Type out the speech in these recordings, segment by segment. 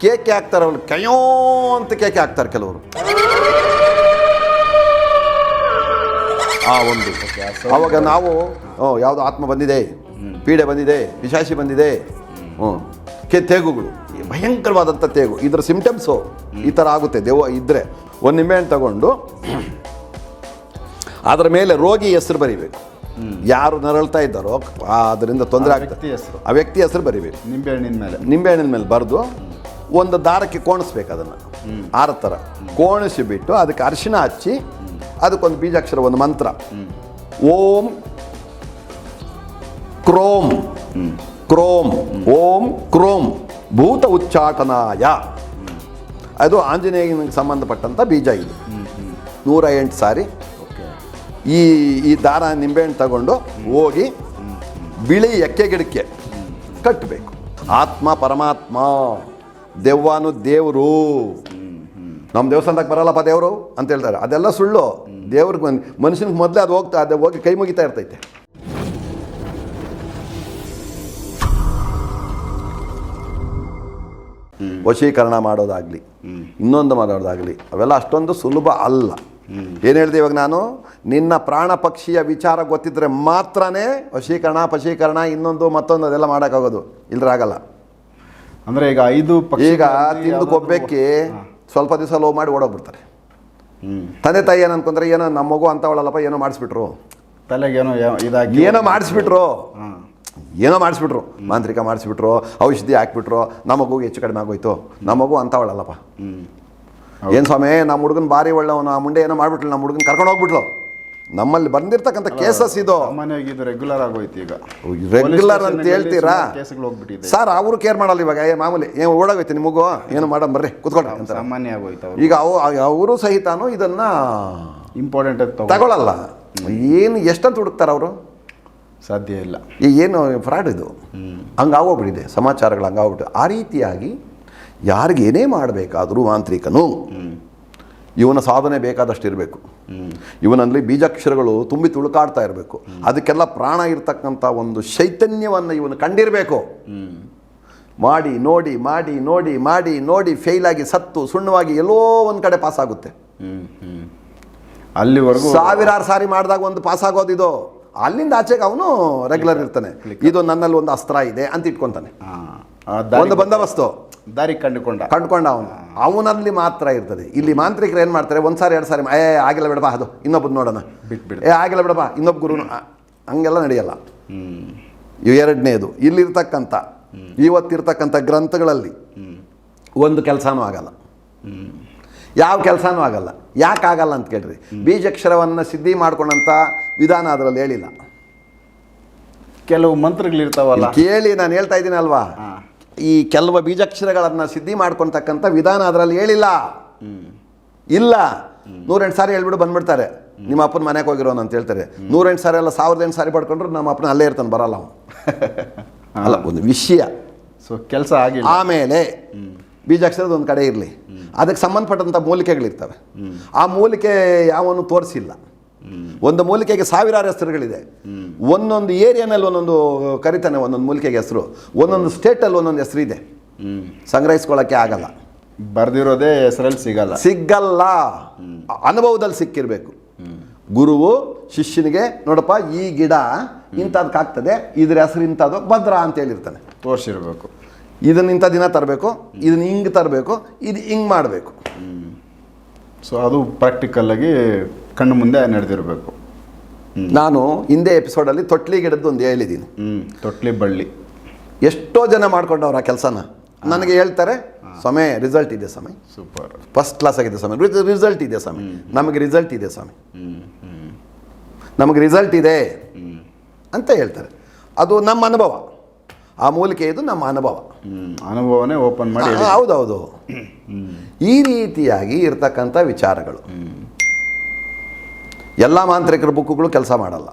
ಕೇಕೆ ಹಾಕ್ತಾರೆ ಅವ್ರು ಕಯೋ ಅಂತ ಕೇಕೆ ಹಾಕ್ತಾರೆ ಕೆಲವರು. ಆ ಒಂದು. ಅವಾಗ ನಾವು ಹ್ಞೂ ಯಾವುದು ಆತ್ಮ ಬಂದಿದೆ ಪೀಡೆ ಬಂದಿದೆ ವಿಶಾಸಿ ಬಂದಿದೆ ಹ್ಞೂ ಕೆ ತೇಗುಗಳು. ಭಯಂಕರವಾದಂಥ ತೇಗು. ಇದರ ಸಿಂಪ್ಟಮ್ಸು ಈ ಥರ ಆಗುತ್ತೆ ದೇವ ಇದ್ದರೆ ಒಂದು ನಿಂಬೆಹಣ್ಣು ತಗೊಂಡು ಅದರ ಮೇಲೆ ರೋಗಿ ಹೆಸರು ಬರಿಬೇಕು. ಯಾರು ನರಳ್ತಾ ಇದ್ದಾರೋ ಅದರಿಂದ ತೊಂದರೆ ಆ ಆಗ್ತದೆ. ವ್ಯಕ್ತಿ ಹೆಸರು. ಆ ವ್ಯಕ್ತಿ ಹೆಸರು ಬರಿಬೇಕು. ನಿಂಬೆಹಣ್ಣಿನ ಮೇಲೆ. ನಿಂಬೆಹಣ್ಣಿನ ಮೇಲೆ ಬರೆದು ಒಂದು ದಾರಕ್ಕೆ ಕೋಣಿಸ್ಬೇಕು ಅದನ್ನು. ಆರ ಥರ ಕೋಣಿಸಿಬಿಟ್ಟು ಅದಕ್ಕೆ ಅರಿಶಿನ ಹಚ್ಚಿ ಅದಕ್ಕೊಂದು ಬೀಜಾಕ್ಷರ ಒಂದು ಮಂತ್ರ. ಓಂ ಕ್ರೋಮ್. ಕ್ರೋಮ್. ಓಂ ಕ್ರೋಮ್. ಭೂತ ಉಚ್ಚಾಟನಾಯ. ಅದು ಆಂಜನೇಯನಿಗೆ ಸಂಬಂಧಪಟ್ಟಂಥ ಬೀಜ ಇದು. ನೂರ ಎಂಟು ಸಾರಿ. ಈ ಈ ದಾರ ನಿಂಬೆಹಣ್ಣು ತಗೊಂಡು ಹೋಗಿ ಬಿಳಿ ಎಕ್ಕೆ ಗಿಡಕ್ಕೆ ಕಟ್ಟಬೇಕು. ಆತ್ಮ ಪರಮಾತ್ಮ. ದೆವ್ವನು ದೇವರು. ನಮ್ಮ ದೇವಸ್ಥಾನದಾಗ ಬರಲ್ಲಪ್ಪ ದೇವರು ಅಂತ ಹೇಳ್ತಾರೆ. ಅದೆಲ್ಲ ಸುಳ್ಳು. ದೇವ್ರಿಗೆ ಮನುಷ್ಯನಿಗೆ ಮೊದಲೇ ಅದು ಹೋಗ್ತಾ, ಅದು ಹೋಗಿ ಕೈ ಮುಗಿತಾ ಇರ್ತೈತೆ. ವಶೀಕರಣ ಮಾಡೋದಾಗಲಿ, ಇನ್ನೊಂದು ಮಾಡೋದಾಗಲಿ, ಅವೆಲ್ಲ ಅಷ್ಟೊಂದು ಸುಲಭ ಅಲ್ಲ. ಏನು ಹೇಳಿದೆ ಇವಾಗ ನಾನು? ನಿನ್ನ ಪ್ರಾಣ ಪಕ್ಷಿಯ ವಿಚಾರ ಗೊತ್ತಿದ್ರೆ ಮಾತ್ರನೇ ವಶೀಕರಣ, ಪಶೀಕರಣ, ಇನ್ನೊಂದು ಮತ್ತೊಂದು ಅದೆಲ್ಲ ಮಾಡೋಕ್ಕಾಗೋದು. ಇಲ್ಲದ್ರಾಗಲ್ಲ ಅಂದ್ರೆ ಈಗ ಐದು ಈಗ ತಿಂದು ಕೊಬ್ಬೆಕ್ಕಿ ಸ್ವಲ್ಪ ದಿವಸ ಲೋ ಮಾಡಿ ಓಡೋಗ್ಬಿಡ್ತಾರೆ. ತಂದೆ ತಾಯಿ ಏನು ಅನ್ಕೊಂಡ್ರೆ ಏನೋ ನಮ್ಮ ಮಗು ಅಂತವಳಲ್ಲಪ್ಪ ಏನೋ ಮಾಡಿಸ್ಬಿಟ್ರು. ತಲೆಗೇನೋ ಇದಾಗಿ ಏನೋ ಮಾಡಿಸ್ಬಿಟ್ರು. ಏನೋ ಮಾಡಿಸ್ಬಿಟ್ರು. ಮಾಂತ್ರಿಕ ಮಾಡಿಸ್ಬಿಟ್ರು ಔಷಧಿ ಹಾಕ್ಬಿಟ್ರು. ನಮ್ಮ ಮಗುಗೆ ಹೆಚ್ಚು ಕಡಿಮೆ ಆಗೋಯ್ತು. ನಮ್ಮ ಮಗು ಅಂತವಳಲ್ಲಪ್ಪ ಏನು ಸ್ವಾಮಿ ನಮ್ಮ ಹುಡುಗನ ಭಾರಿ ಒಳ್ಳೆವನು ಆ ಮುಂಡೆ ಏನೋ ಮಾಡ್ಬಿಟ್ಲು ನಮ್ಮ ಹುಡುಗನ ಕರ್ಕೊಂಡು ಹೋಗ್ಬಿಟ್ಲು. ನಮ್ಮಲ್ಲಿ ಬಂದಿರ್ತಕ್ಕಂಥ ಕೇಸಸ್ ಇದು. ಸಾಮಾನ್ಯವಾಗಿ ಇದು ರೆಗ್ಯುಲರ್ ಆಗೋಯ್ತು ಈಗ. ರೆಗ್ಯುಲರ್ ಅಂತ ಹೇಳ್ತೀರಾ? ಕೇಸ್ಗಳು ಹೋಗ್ಬಿಟ್ಟಿದೆ. ಸರ್ ಅವರು ಕೇರ್ ಮಾಡಲ್ಲ ಇವಾಗ. ಏ ಮಾಮೂಲಿ ಏನು ಓಡೋಗೈತೆ ನಿಮಗು ಮಗು ಏನು ಮಾಡೋ ಬರ್ರಿ ಕುತ್ಕೊಂಡು ಅಂತ ಸಾಮಾನ್ಯ ಆಗೋಯ್ತು ಈಗ ಅವು ಅವರು ಸಹಿತಾನು ಇದನ್ನ ಇಂಪಾರ್ಟೆಂಟ್ ತಗೊಳಲ್ಲ. ತಗೊಳ್ಳಲ್ಲ ಏನು ಎಷ್ಟಂತ ಹುಡುಕ್ತಾರೆ ಅವರು? ಸಾಧ್ಯ ಇಲ್ಲ. ಈ ಏನು ಫ್ರಾಡ್ ಇದು? ಹಂಗಾಗೋಗ್ಬಿಟ್ಟಿದೆ ಸಮಾಚಾರಗಳು ಹಂಗಾಗ್ಬಿಟ್ಟು ಆ ರೀತಿಯಾಗಿ ಯಾರಿಗೇನೇ ಮಾಡಬೇಕಾದರೂ ಮಾಂತ್ರಿಕನು ಇವನ ಸಾಧನೆ ಬೇಕಾದಷ್ಟು ಇರಬೇಕು ಇವನಲ್ಲಿ ಬೀಜಾಕ್ಷರಗಳು ತುಂಬಿ ತುಳುಕಾಡ್ತಾ ಇರಬೇಕು. ಅದಕ್ಕೆಲ್ಲ ಪ್ರಾಣ ಇರತಕ್ಕಂಥ ಒಂದು ಚೈತನ್ಯವನ್ನು ಇವನು ಕಂಡಿರಬೇಕು. ಮಾಡಿ ನೋಡಿ ಮಾಡಿ ನೋಡಿ ಮಾಡಿ ನೋಡಿ ಫೇಲ್ ಆಗಿ ಸತ್ತು ಸುಣ್ಣವಾಗಿ ಎಲ್ಲೋ ಒಂದು ಕಡೆ ಪಾಸ್ ಆಗುತ್ತೆ. ಅಲ್ಲಿವರೆಗೂ ಸಾವಿರಾರು ಸಾರಿ ಮಾಡಿದಾಗ ಒಂದು ಪಾಸ್ ಆಗೋದು ಇದು. ಅಲ್ಲಿಂದ ಆಚೆಗೆ ಅವನು ರೆಗ್ಯುಲರ್ ಇರ್ತಾನೆ. ಇದು ನನ್ನಲ್ಲಿ ಒಂದು ಅಸ್ತ್ರ ಇದೆ ಅಂತ ಇಟ್ಕೊಂತಾನೆ. ಒಂದು ಬಂದೋಬಸ್ತು. ದಾರಿ ಕಂಡುಕೊಂಡ. ಕಂಡುಕೊಂಡ ಅವನು. ಅವನಲ್ಲಿ ಮಾತ್ರ ಇರ್ತದೆ. ಇಲ್ಲಿ ಮಾಂತ್ರಿಕರು ಏನು ಮಾಡ್ತಾರೆ? ಒಂದು ಸಾರಿ ಎರಡು ಸಾರಿ ಏ ಆಗಿಲ್ಲ ಬಿಡಬಾ ಅದು ಇನ್ನೊಬ್ಬದು ನೋಡೋಣ. ಬಿಟ್ಬಿಡು. ಏ ಆಗಿಲ್ಲ ಬಿಡಬಾ ಇನ್ನೊಬ್ಬ ಗುರು ಹಂಗೆಲ್ಲ ನಡೆಯಲ್ಲ. ಹ್ಮ್. ಇವು ಎರಡನೇದು ಇಲ್ಲಿರ್ತಕ್ಕಂಥ ಇವತ್ತಿರ್ತಕ್ಕಂಥ ಗ್ರಂಥಗಳಲ್ಲಿ ಒಂದು ಕೆಲಸನೂ ಆಗಲ್ಲ. ಯಾವ ಕೆಲಸನೂ ಆಗಲ್ಲ. ಯಾಕೆ ಆಗಲ್ಲ ಅಂತ ಕೇಳ್ರಿ. ಬೀಜಕ್ಷರವನ್ನು ಸಿದ್ಧಿ ಮಾಡ್ಕೊಂಡಂಥ ವಿಧಾನ ಅದರಲ್ಲಿ ಹೇಳಿಲ್ಲ. ಕೆಲವು ಮಂತ್ರಗಳಿರ್ತಾವಲ್ಲ. ಕೇಳಿ ನಾನು ಹೇಳ್ತಾ ಇದ್ದೀನಿ ಅಲ್ವಾ? ಹಾ. ಈ ಕೆಲವು ಬೀಜಾಕ್ಷರಗಳನ್ನು ಸಿದ್ಧಿ ಮಾಡ್ಕೊತಕ್ಕಂಥ ವಿಧಾನ ಅದರಲ್ಲಿ ಹೇಳಿಲ್ಲ. ಇಲ್ಲ. ನೂರೆಂಟು ಸಾರಿ ಹೇಳ್ಬಿಟ್ಟು ಬಂದ್ಬಿಡ್ತಾರೆ. ನಿಮ್ಮ ಅಪ್ಪನ ಮನೆಗೆ ಹೋಗಿರೋನು ಅಂತ ಹೇಳ್ತಾರೆ. ನೂರೆಂಟು ಸಾರಿ ಎಲ್ಲ ಸಾವಿರದ ಎಂಟು ಸಾರಿ ಪಡ್ಕೊಂಡ್ರು ನಮ್ಮ ಅಪ್ಪನ ಅಲ್ಲೇ ಇರ್ತಾನೆ ಬರಲ್ಲ ಅವನು. ಅಲ್ಲ ಒಂದು ವಿಷಯ. ಸೊ ಕೆಲಸ ಆಗಿ ಆಮೇಲೆ ಬೀಜಾಕ್ಷರದ ಒಂದು ಕಡೆ ಇರಲಿ. ಅದಕ್ಕೆ ಸಂಬಂಧಪಟ್ಟಂಥ ಮೂಲಿಕೆಗಳಿರ್ತವೆ. ಆ ಮೂಲಿಕೆ ಯಾವನು ತೋರಿಸಿಲ್ಲ. ಒಂದು ಮೂಲಿಕೆಗೆ ಸಾವಿರಾರು ಹೆಸರುಗಳಿದೆ. ಒಂದೊಂದು ಏರಿಯಾನಲ್ಲಿ ಒಂದೊಂದು ಕರಿತಾನೆ ಒಂದೊಂದು ಮೂಲಿಕೆಗೆ ಹೆಸರು. ಒಂದೊಂದು ಸ್ಟೇಟಲ್ಲಿ ಒಂದೊಂದು ಹೆಸರು ಇದೆ ಸಂಗ್ರಹಿಸ್ಕೊಳ್ಳೋಕ್ಕೆ ಆಗಲ್ಲ. ಬರ್ದಿರೋದೇ ಹೆಸರಲ್ಲಿ ಸಿಗಲ್ಲ. ಸಿಗಲ್ಲ. ಅನುಭವದಲ್ಲಿ ಸಿಕ್ಕಿರಬೇಕು. ಗುರುವು ಶಿಷ್ಯನಿಗೆ ನೋಡಪ್ಪ ಈ ಗಿಡ ಇಂಥದ್ಕಾಗ್ತದೆ ಇದ್ರ ಹೆಸರು ಇಂಥದ್ದು ಭದ್ರ ಅಂತ ಹೇಳಿರ್ತಾನೆ. ತೋರಿಸಿರ್ಬೇಕು. ಇದನ್ನ ಇಂಥ ದಿನ ತರಬೇಕು ಇದನ್ನ ಹಿಂಗೆ ತರಬೇಕು ಇದು ಹಿಂಗೆ ಮಾಡಬೇಕು. ಸೊ ಅದು ಪ್ರಾಕ್ಟಿಕಲ್ ಆಗಿ ಕಣ್ಣು ಮುಂದೆ ನಡೆದಿರಬೇಕು. ನಾನು ಹಿಂದೆ ಎಪಿಸೋಡಲ್ಲಿ ತೊಟ್ಲಿ ಗಿಡದ್ದು ಒಂದು ಹೇಳಿದ್ದೀನಿ. ಹ್ಞೂ ತೊಟ್ಲಿ ಬಳ್ಳಿ. ಎಷ್ಟೋ ಜನ ಮಾಡ್ಕೊಂಡವ್ರು ಆ ಕೆಲಸನ. ನನಗೆ ಹೇಳ್ತಾರೆ ಸಮಯ ರಿಸಲ್ಟ್ ಇದೆ ಸಮಯ ಸೂಪರ್. ಫಸ್ಟ್ ಕ್ಲಾಸ್ ಆಗಿದೆ ಸ್ವಾಮಿ. ರಿಸಲ್ಟ್ ಇದೆ ಸ್ವಾಮಿ. ನಮಗೆ ರಿಸಲ್ಟ್ ಇದೆ ಸ್ವಾಮಿ. ನಮಗೆ ರಿಸಲ್ಟ್ ಇದೆ. ಅಂತ ಹೇಳ್ತಾರೆ. ಅದು ನಮ್ಮ ಅನುಭವ. ಆ ಮೂಲಿಕೆ ಇದು ನಮ್ಮ ಅನುಭವ. ಅನುಭವನೇ ಓಪನ್ ಮಾಡಿ ಹೌದೌದು. ಈ ರೀತಿಯಾಗಿ ಇರ್ತಕ್ಕಂಥ ವಿಚಾರಗಳು. ಎಲ್ಲ ಮಾಂತ್ರಿಕರ ಬುಕ್ಕುಗಳು ಕೆಲಸ ಮಾಡಲ್ಲ.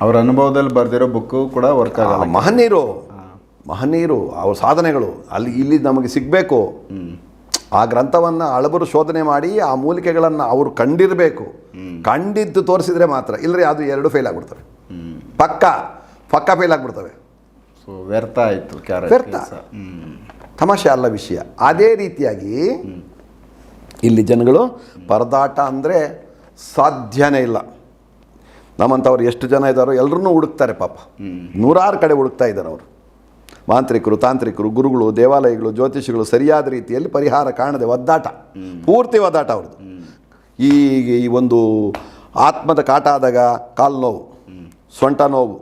ಅವರ ಅನುಭವದಲ್ಲಿ ಬರೆದಿರೋ ಬುಕ್ಕು ಕೂಡ ವರ್ಕ್ ಆಗಲ್ಲ. ಮಹನೀರು. ಮಹನೀರು ಅವ್ರ ಸಾಧನೆಗಳು. ಅಲ್ಲಿ ಇಲ್ಲಿ ನಮಗೆ ಸಿಗಬೇಕು. ಆ ಗ್ರಂಥವನ್ನು ಅಳಬರು ಶೋಧನೆ ಮಾಡಿ ಆ ಮೂಲಿಕೆಗಳನ್ನು ಅವರು ಕಂಡಿರಬೇಕು. ಕಂಡಿದ್ದು ತೋರಿಸಿದ್ರೆ ಮಾತ್ರ. ಇಲ್ಲರಿ ಅದು ಎರಡು ಫೇಲ್ ಆಗ್ಬಿಡ್ತವೆ. ಪಕ್ಕ ಪಕ್ಕ ಫೇಲ್ ಆಗ್ಬಿಡ್ತವೆ. ಸೊ ವ್ಯರ್ಥ ಆಯಿತು ವ್ಯರ್ಥ. ತಮಾಷೆ ಅಲ್ಲ ವಿಷಯ. ಅದೇ ರೀತಿಯಾಗಿ ಇಲ್ಲಿ ಜನಗಳು ಪರದಾಟ ಅಂದರೆ ಸಾಧ್ಯನೇ ಇಲ್ಲ. ನಮ್ಮಂಥವ್ರು ಎಷ್ಟು ಜನ ಇದ್ದಾರೋ ಎಲ್ಲರನ್ನೂ ಹುಡುಕ್ತಾರೆ ಪಾಪ. ನೂರಾರು ಕಡೆ ಹುಡುಕ್ತಾ ಇದ್ದಾರೆ ಅವರು. ಮಾಂತ್ರಿಕರು, ತಾಂತ್ರಿಕರು, ಗುರುಗಳು, ದೇವಾಲಯಗಳು, ಜ್ಯೋತಿಷಿಗಳು ಸರಿಯಾದ ರೀತಿಯಲ್ಲಿ ಪರಿಹಾರ ಕಾಣದೆ ಒದ್ದಾಟ. ಪೂರ್ತಿ ಒದ್ದಾಟ ಅವ್ರದ್ದು. ಈ ಒಂದು ಆತ್ಮದ ಕಾಟ ಆದಾಗ ಕಾಲು ನೋವು, ಸೊಂಟ ನೋವು,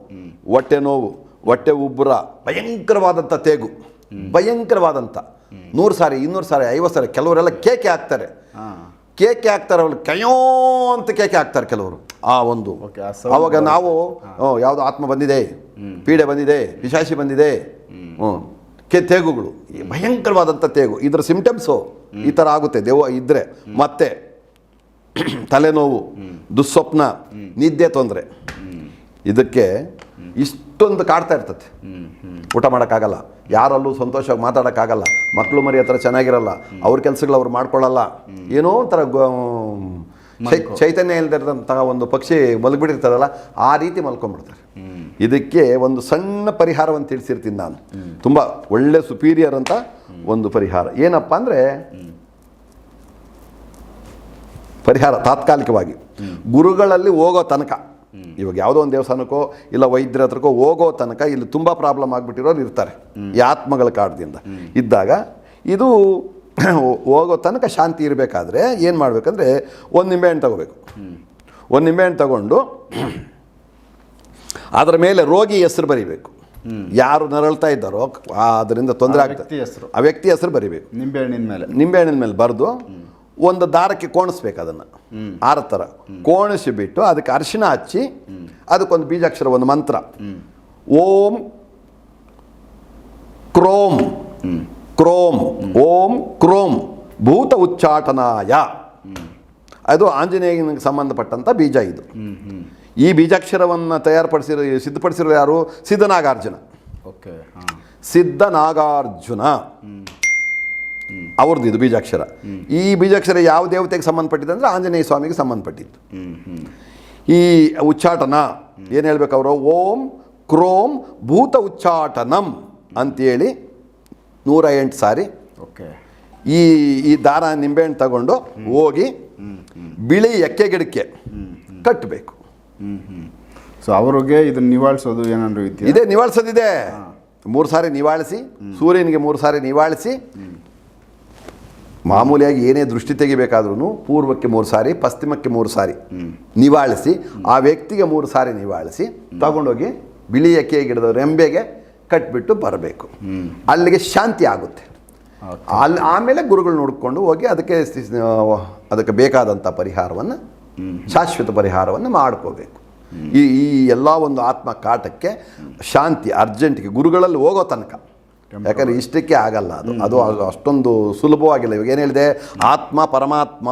ಹೊಟ್ಟೆ ನೋವು, ಹೊಟ್ಟೆ ಉಬ್ಬರ, ಭಯಂಕರವಾದಂಥ ತೇಗು, ಭಯಂಕರವಾದಂಥ. ನೂರು ಸಾರಿ, ಇನ್ನೂರು ಸಾರಿ, ಐವತ್ತು ಸಾರಿ, ಕೆಲವರೆಲ್ಲ ಕೇಕೆ ಹಾಕ್ತಾರೆ. ಕೇಕೆ ಹಾಕ್ತಾರೆ ಅವ್ರು ಕಯೋ ಅಂತ ಕೇಕೆ ಹಾಕ್ತಾರೆ ಕೆಲವರು. ಆ ಒಂದು. ಅವಾಗ ನಾವು ಯಾವುದು ಆತ್ಮ ಬಂದಿದೆ ಪೀಡೆ ಬಂದಿದೆ ವಿಶಾಸಿ ಬಂದಿದೆ. ಹ್ಞೂ ಕೆ ತೇಗುಗಳು. ಭಯಂಕರವಾದಂಥ ತೇಗು. ಇದರ ಸಿಂಟಮ್ಸು ಈ ಥರ ಆಗುತ್ತೆ. ದೇವ ಇದ್ದರೆ ಮತ್ತೆ ತಲೆನೋವು ದುಸ್ವಪ್ನ ನಿದ್ದೆ ತೊಂದರೆ. ಇದಕ್ಕೆ ಇಷ್ಟೊಂದು ಕಾಡ್ತಾ ಇರ್ತದೆ. ಊಟ ಮಾಡೋಕ್ಕಾಗಲ್ಲ. ಯಾರಲ್ಲೂ ಸಂತೋಷವಾಗಿ ಮಾತಾಡೋಕ್ಕಾಗಲ್ಲ. ಮಕ್ಕಳು ಮರಿ ಹತ್ರ ಚೆನ್ನಾಗಿರಲ್ಲ. ಅವ್ರ ಕೆಲಸಗಳು ಅವ್ರು ಮಾಡ್ಕೊಳ್ಳಲ್ಲ. ಏನೋ ಒಂಥರ ಚೈತನ್ಯ ಇಲ್ದಿರೋಂತಹ ಒಂದು ಪಕ್ಷಿ ಮಲಗಿಬಿಟ್ಟಿರ್ತದಲ್ಲ ಆ ರೀತಿ ಮಲ್ಕೊಂಡ್ಬಿಡ್ತಾರೆ. ಇದಕ್ಕೆ ಒಂದು ಸಣ್ಣ ಪರಿಹಾರವನ್ನು ತಿಳಿಸಿರ್ತೀನಿ ನಾನು. ತುಂಬ ಒಳ್ಳೆ ಸುಪೀರಿಯರ್ ಅಂತ ಒಂದು ಪರಿಹಾರ. ಏನಪ್ಪ ಅಂದರೆ ಪರಿಹಾರ ತಾತ್ಕಾಲಿಕವಾಗಿ. ಗುರುಗಳಲ್ಲಿ ಹೋಗೋ ತನಕ. ಇವಾಗ ಯಾವುದೋ ಒಂದು ದೇವಸ್ಥಾನಕ್ಕೋ ಇಲ್ಲ ವೈದ್ಯರ ಹತ್ರಕ್ಕೋ ಹೋಗೋ ತನಕ ಇಲ್ಲಿ ತುಂಬ ಪ್ರಾಬ್ಲಮ್ ಆಗಿಬಿಟ್ಟಿರೋರು ಇರ್ತಾರೆ. ಈ ಆತ್ಮಗಳ ಕಾಡದಿಂದ. ಇದ್ದಾಗ ಇದು ಹೋಗೋ ತನಕ ಶಾಂತಿ ಇರಬೇಕಾದ್ರೆ ಏನು ಮಾಡಬೇಕಂದ್ರೆ ಒಂದು ನಿಂಬೆಹಣ್ಣು ತಗೋಬೇಕು. ಒಂದು ನಿಂಬೆಹಣ್ಣು ತಗೊಂಡು ಅದರ ಮೇಲೆ ರೋಗಿ ಹೆಸರು ಬರಿಬೇಕು. ಯಾರು ನರಳ್ತಾ ಇದ್ದಾರೋ ಅದರಿಂದ ತೊಂದರೆ ಆಗ್ತದೆ. ಹೆಸರು. ಆ ವ್ಯಕ್ತಿ ಹೆಸರು ಬರಿಬೇಕು. ನಿಂಬೆಹಣ್ಣಿನ ಮೇಲೆ. ನಿಂಬೆಹಣ್ಣಿನ ಮೇಲೆ ಬರೆದು ಒಂದು ದಾರಕ್ಕೆ ಕೋಣಿಸ್ಬೇಕು ಅದನ್ನು. ಆರ ಥರ. ಕೋಣಿಸಿ ಬಿಟ್ಟು ಅದಕ್ಕೆ ಅರಿಶಿಣ ಹಚ್ಚಿ ಅದಕ್ಕೊಂದು ಬೀಜಾಕ್ಷರ ಒಂದು ಮಂತ್ರ. ಓಂ ಕ್ರೋಮ್. ಕ್ರೋಮ್. ಓಂ ಕ್ರೋಮ್. ಭೂತ ಉಚ್ಚಾಟನಾಯ. ಅದು ಆಂಜನೇಯನಿಗೆ ಸಂಬಂಧಪಟ್ಟಂಥ ಬೀಜ ಇದು. ಈ ಬೀಜಾಕ್ಷರವನ್ನು ತಯಾರುಪಡಿಸಿರೋ ಸಿದ್ಧಪಡಿಸಿರೋ ಯಾರು? ಸಿದ್ಧನಾಗಾರ್ಜುನ. ಓಕೆ ಸಿದ್ಧನಾಗಾರ್ಜುನ. ಅವ್ರದ್ದು ಇದು ಬೀಜಾಕ್ಷರ. ಈ ಬೀಜಾಕ್ಷರ ಯಾವ ದೇವತೆಗೆ ಸಂಬಂಧಪಟ್ಟಿದೆ ಅಂದರೆ ಆಂಜನೇಯ ಸ್ವಾಮಿಗೆ ಸಂಬಂಧಪಟ್ಟಿತ್ತು ಈ ಉಚ್ಚಾಟನ ಏನು ಹೇಳಬೇಕು ಅವರು? ಓಂ ಕ್ರೋಂ ಭೂತ ಉಚ್ಚಾಟನಂ ಅಂತೇಳಿ ನೂರ ಎಂಟು ಸಾರಿ ಓಕೆ. ಈ ಈ ದಾರ ನಿಂಬೆಹಣ್ಣು ತಗೊಂಡು ಹೋಗಿ ಬಿಳಿ ಎಕ್ಕೆ ಗಿಡಕ್ಕೆ ಕಟ್ಟಬೇಕು. ಸೊ ಅವ್ರಿಗೆ ಇದನ್ನ ನಿವಾಳಿಸೋದು ಏನಾದರೂ ಇದೆ ಇದೇ ನಿವಾಳಿಸೋದಿದೆ. ಮೂರು ಸಾರಿ ನಿವಾಳಿಸಿ ಸೂರ್ಯನಿಗೆ ಮೂರು ಸಾರಿ ನಿವಾಳಿಸಿ ಮಾಮೂಲಿಯಾಗಿ ಏನೇ ದೃಷ್ಟಿ ತೆಗಿಬೇಕಾದ್ರೂ ಪೂರ್ವಕ್ಕೆ ಮೂರು ಸಾರಿ ಪಶ್ಚಿಮಕ್ಕೆ ಮೂರು ಸಾರಿ ನಿವಾಳಿಸಿ ಆ ವ್ಯಕ್ತಿಗೆ ಮೂರು ಸಾರಿ ನಿವಾಳಿಸಿ ತಗೊಂಡೋಗಿ ಬಿಳಿ ಕೆ ಗಿಡದ ರೆಂಬೆಗೆ ಕಟ್ಬಿಟ್ಟು ಬರಬೇಕು. ಅಲ್ಲಿಗೆ ಶಾಂತಿ ಆಗುತ್ತೆ. ಅಲ್ಲಿ ಆಮೇಲೆ ಗುರುಗಳು ನೋಡಿಕೊಂಡು ಹೋಗಿ ಅದಕ್ಕೆ ಅದಕ್ಕೆ ಬೇಕಾದಂಥ ಪರಿಹಾರವನ್ನು ಶಾಶ್ವತ ಪರಿಹಾರವನ್ನು ಮಾಡ್ಕೋಬೇಕು. ಈ ಈ ಎಲ್ಲ ಒಂದು ಆತ್ಮ ಕಾಟಕ್ಕೆ ಶಾಂತಿ ಅರ್ಜೆಂಟ್ಗೆ ಗುರುಗಳಲ್ಲಿ ಹೋಗೋ ತನಕ. ಯಾಕಂದರೆ ಇಷ್ಟಕ್ಕೆ ಆಗಲ್ಲ ಅದು. ಅದು ಅಷ್ಟೊಂದು ಸುಲಭವಾಗಿಲ್ಲ. ಇವಾಗ ಏನು ಹೇಳಿದೆ? ಆತ್ಮ ಪರಮಾತ್ಮ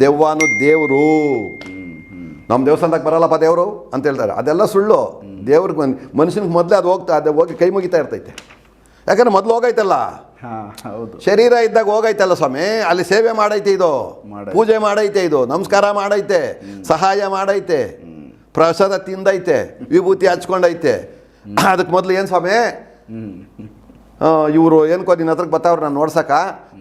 ದೆವ್ವಾನು ದೇವರು. ನಮ್ಮ ದೇವಸ್ಥಾನದಾಗ ಬರಲ್ಲಪ್ಪ ದೇವರು ಅಂತ ಹೇಳ್ತಾರೆ. ಅದೆಲ್ಲ ಸುಳ್ಳು. ದೇವ್ರಿಗೆ ಮನುಷ್ಯನಿಗೆ ಮೊದಲೇ ಅದು ಹೋಗ್ತಾ ಅದೇ ಹೋಗಿ ಕೈ ಮುಗಿತಾ ಇರ್ತೈತೆ. ಯಾಕಂದ್ರೆ ಮೊದಲು ಹೋಗೈತಲ್ಲ? ಹಾಂ ಹೌದು. ಶರೀರ ಇದ್ದಾಗ ಹೋಗೈತಲ್ಲ ಸ್ವಾಮಿ? ಅಲ್ಲಿ ಸೇವೆ ಮಾಡೈತೆ ಇದು. ಪೂಜೆ ಮಾಡೈತೆ ಇದು. ನಮಸ್ಕಾರ ಮಾಡೈತೆ. ಸಹಾಯ ಮಾಡೈತೆ. ಪ್ರಸಾದ ತಿಂದೈತೆ. ವಿಭೂತಿ ಹಚ್ಕೊಂಡೈತೆ. ಅದಕ್ಕೆ ಮೊದಲು ಏನು ಸ್ವಾಮಿ? ಇವರು ಏನ್ಕೋ ನಿನ್ನ ಹತ್ರಕ್ಕೆ ಬರ್ತಾವ್ರು ನಾನು ನೋಡ್ಸಕ?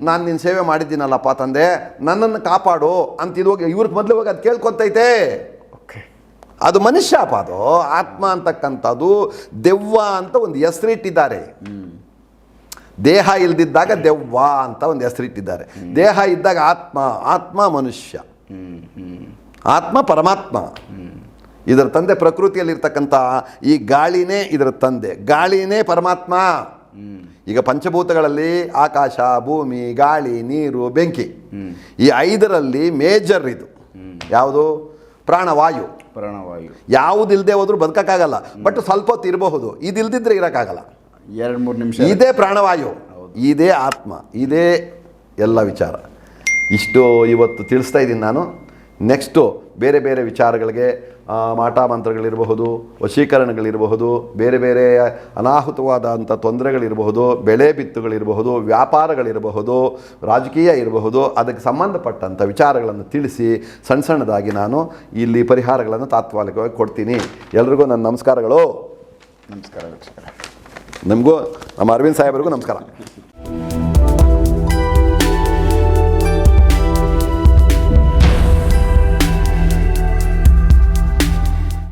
ನಾನು ನಿನ್ನ ಸೇವೆ ಮಾಡಿದ್ದೀನಲ್ಲಪ್ಪ ತಂದೆ. ನನ್ನನ್ನು ಕಾಪಾಡು ಅಂತ ಇದು ಹೋಗಿ ಇವ್ರಿಗೆ ಮೊದಲು ಹೋಗಿ ಅದು ಕೇಳ್ಕೊತೈತೆ. ಓಕೆ. ಅದು ಮನುಷ್ಯಪ್ಪ ಅದು. ಆತ್ಮ ಅಂತಕ್ಕಂಥದ್ದು ದೆವ್ವ ಅಂತ ಒಂದು ಹೆಸರಿಟ್ಟಿದ್ದಾರೆ. ದೇಹ ಇಲ್ದಿದ್ದಾಗ ದೆವ್ವ ಅಂತ ಒಂದು ಹೆಸರಿಟ್ಟಿದ್ದಾರೆ. ದೇಹ ಇದ್ದಾಗ ಆತ್ಮ ಆತ್ಮ ಮನುಷ್ಯ. ಆತ್ಮ ಪರಮಾತ್ಮ. ಇದರ ತಂದೆ ಪ್ರಕೃತಿಯಲ್ಲಿರ್ತಕ್ಕಂಥ ಈ ಗಾಳಿನೇ ಇದರ ತಂದೆ. ಗಾಳಿನೇ ಪರಮಾತ್ಮ. ಈಗ ಪಂಚಭೂತಗಳಲ್ಲಿ ಆಕಾಶ ಭೂಮಿ ಗಾಳಿ ನೀರು ಬೆಂಕಿ. ಈ ಐದರಲ್ಲಿ ಮೇಜರ್ ಇದು. ಯಾವುದು? ಪ್ರಾಣವಾಯು. ಪ್ರಾಣವಾಯು. ಯಾವುದಿಲ್ಲದೆ ಹೋದ್ರೂ ಬದುಕಕ್ಕಾಗಲ್ಲ. ಬಟ್ ಸ್ವಲ್ಪ ಹೊತ್ತು ಇರಬಹುದು. ಇದಿಲ್ದಿದ್ರೆ ಇರೋಕ್ಕಾಗಲ್ಲ. ಎರಡು ಮೂರು ನಿಮಿಷ ಇದೇ ಪ್ರಾಣವಾಯು. ಇದೇ ಆತ್ಮ. ಇದೇ ಎಲ್ಲ ವಿಚಾರ. ಇಷ್ಟು ಇವತ್ತು ತಿಳಿಸ್ತಾ ಇದ್ದೀನಿ ನಾನು. ನೆಕ್ಸ್ಟು ಬೇರೆ ಬೇರೆ ವಿಚಾರಗಳಿಗೆ ಮಾಟ ಮಂತ್ರಗಳಿರಬಹುದು ವಶೀಕರಣಗಳಿರಬಹುದು ಬೇರೆ ಬೇರೆ ಅನಾಹುತವಾದಂಥ ತೊಂದರೆಗಳಿರಬಹುದು ಬೆಳೆ ಬಿತ್ತುಗಳಿರಬಹುದು ವ್ಯಾಪಾರಗಳಿರಬಹುದು ರಾಜಕೀಯ ಇರಬಹುದು ಅದಕ್ಕೆ ಸಂಬಂಧಪಟ್ಟಂಥ ವಿಚಾರಗಳನ್ನು ತಿಳಿಸಿ ಸಣ್ಣ ಸಣ್ಣದಾಗಿ ನಾನು ಇಲ್ಲಿ ಪರಿಹಾರಗಳನ್ನು ತಾತ್ಕಾಲಿಕವಾಗಿ ಕೊಡ್ತೀನಿ. ಎಲ್ರಿಗೂ ನನ್ನ ನಮಸ್ಕಾರಗಳು. ನಮಸ್ಕಾರ ನಮಸ್ಕಾರ ನಮಗೂ ನಮ್ಮ ಅರವಿಂದ್ ಸಾಹೇಬರಿಗೂ ನಮಸ್ಕಾರ.